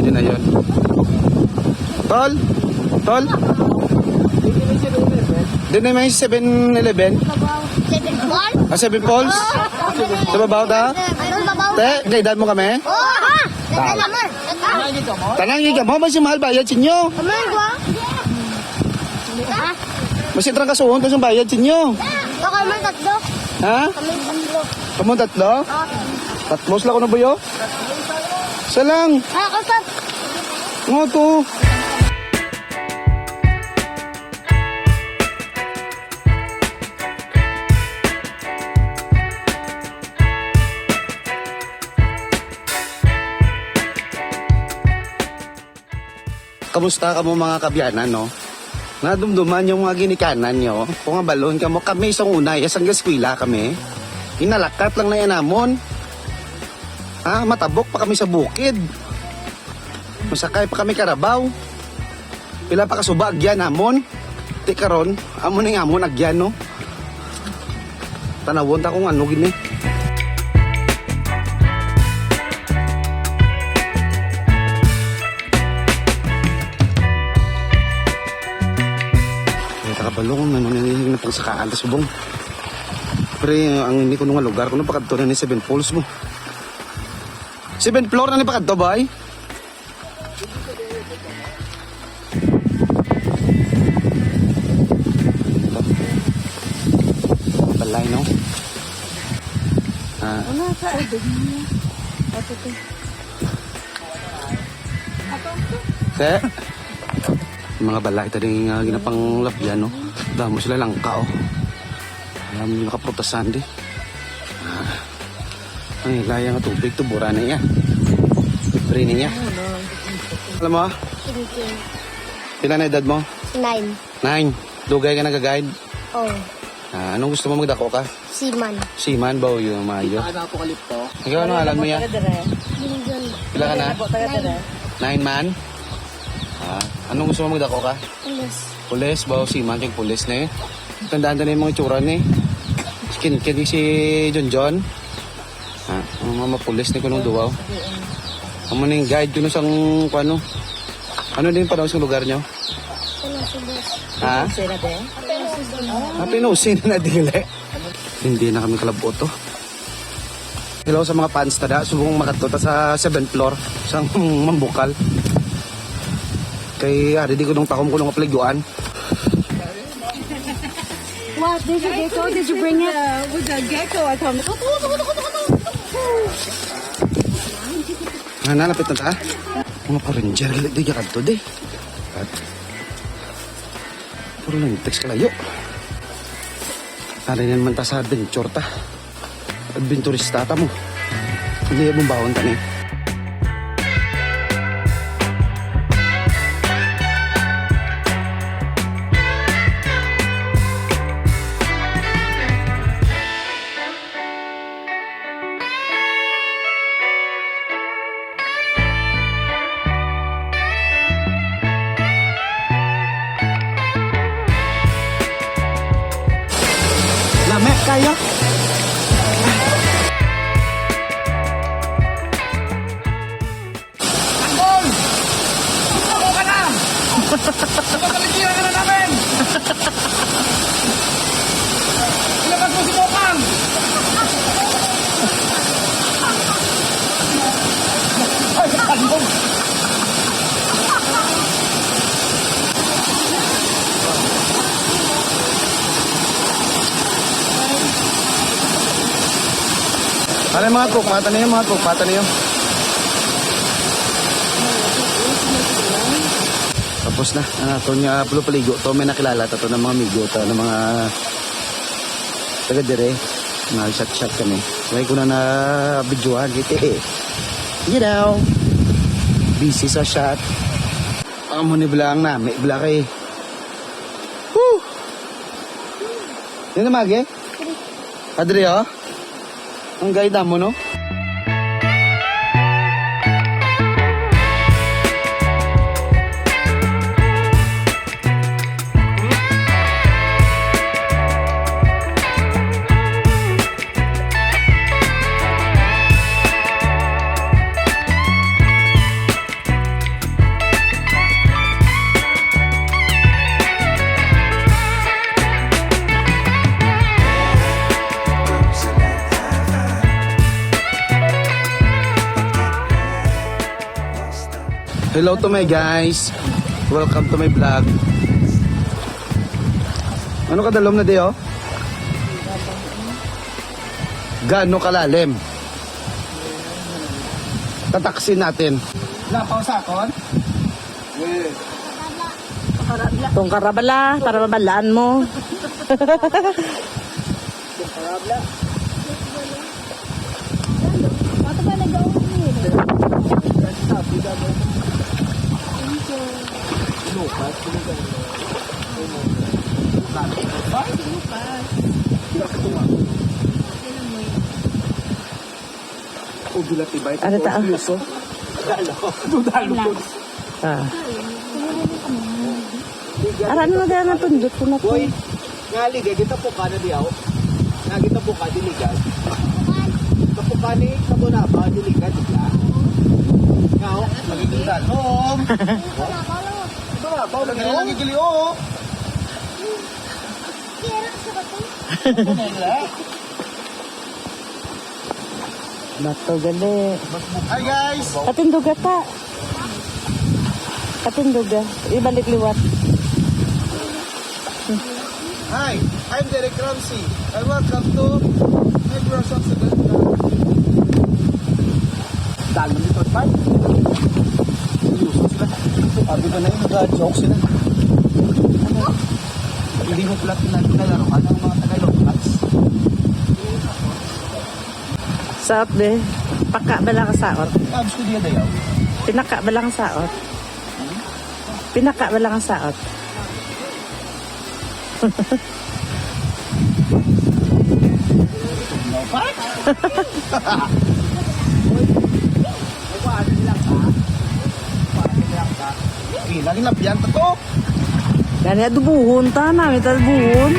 pwede na yun. Tol? Tol? Doon na may 7-Eleven? Seven ball? Ah, 7 Falls? Sa babaw ta? Te, gaydad mo kami? Ha? Nagkalaman. Tanangin ka mo, ba si mahal bayad sinyo? Kaman ko? Ha? Masitrang kasuhon kung saan bayad sinyo. Baka man tatlo. Ha? Kami tatlo. Kamu tatlo? Ah. Tatlo sila ko na buyo? Isa lang. Ah, kasap. Nga to. Kamusta ka mo mga kabyanan, no? Nadumduman yung mga ginikanan nyo. Kung nga balon ka mo, kami isang unay, isang gaskwila kami. Inalakat lang na yan namon. Ah, matabok pa kami sa bukid. Masakay pa kami karabaw. Pila pa kasuba agyan amon. Ti karon, amon ning amon agyan no. Tanawon ta kung ano gini. Takabalong, ano na pang sakaan subong. Pero eh, ang hindi ko nung lugar ko nung pakadto na ni Seven Falls mo. Seven floor na ni pakadto ba ay? Balay, no? Ah. Ano sa album niya? Ato to. Te? Yung mga balay tadi nga ginapang labyan, no? Damo sila lang ka, oh. Alam nyo nakaprotasan di. Ah. Ay, laya nga tubig to, bura na yan. Rini niya. Alam mo, King pila na edad mo? Nine. Nine. Dugay ka nag-guide. Oh, Ah, anong gusto mo magdako ka? Siman. Seaman ba o yung mayo? Ano apokalipto? Ikaw ano alam mo yan? Pila ka na? Nine man? Ah, anong gusto mo magdako ka? Ulis. Pulis ba o seaman? Yung pulis na eh. Tandaan na yung mga itsura ni. Skin kini si John John. Ah, ang mga pulis ni kunong duwaw. Amo ning guide kuno sang kuano. Ano din pa daw sa lugar? Ano Bes? Ha? Ah, pinusin na dili. Hindi na kami kalabot to. Hello sa mga fans tada, subong makatuta sa 7th floor sa mambukal. Kay ari di ko nung takom ko nung apligyoan. What? Did you gecko? Did you bring it? with the gecko, I told Nga nalapit na ta. Mga pa-ranger, di ka kadto di. At puro lang text kalayo. Tari naman ta sa adventure ta. Adventurista ta mo. Hindi mo bawon ta kayo. Kapaligiran ka na namin! Ilabas mo si Bokang! Ay, kalbong! Ano yung mga cook? Mata na yung mga cook. Mata na yung. Tapos na. Ah, ito nga pulo paligo. Ito may nakilala. Ito ng mga migo. Ito ng mga taga dire. Nag-shot-shot kami. Kaya ko na na videohan. Gitu eh. You know. Busy sa shot. Ang muni bilang na. May bila kay. Woo! Yan na magi? Adri oh. Ang gaida mo no? Hello to my guys. Welcome to my vlog. Ano kadalom na diyo? Gaano kalalim? Tataksin natin. Lapaw sa akon? Itong karabala, para mabalaan mo. O gilatibay. Ano ta? Dalo. Dalo. Ah. Aran mo dyan ang tundot ko na po. Boy, ngali kay kita po ka na diaw. Nga kita po ka diligan. Kapo ka ni kamo na ba diligan diya. Nga o, magiging danom. Ba, ba na Kailangan gigili oo. Bato gali. Hi guys! Katinduga ta. Katinduga. Ibalik liwat. Hi, I'm Derek Ramsey. And welcome to Negros Occidental. Dalo nito pa. Seryoso sila. Sabi ko na yun, nag-joke sila. Hindi mo pala pinagkalaroan ng mga Saot be. Paka ba lang ang saot? Abs ko diya dayaw. Pinaka ba lang ang saot? Pinaka ba lang ang saot? Eh, lagi na piyan pa to. Gani adubuhon ta namin ta buhon.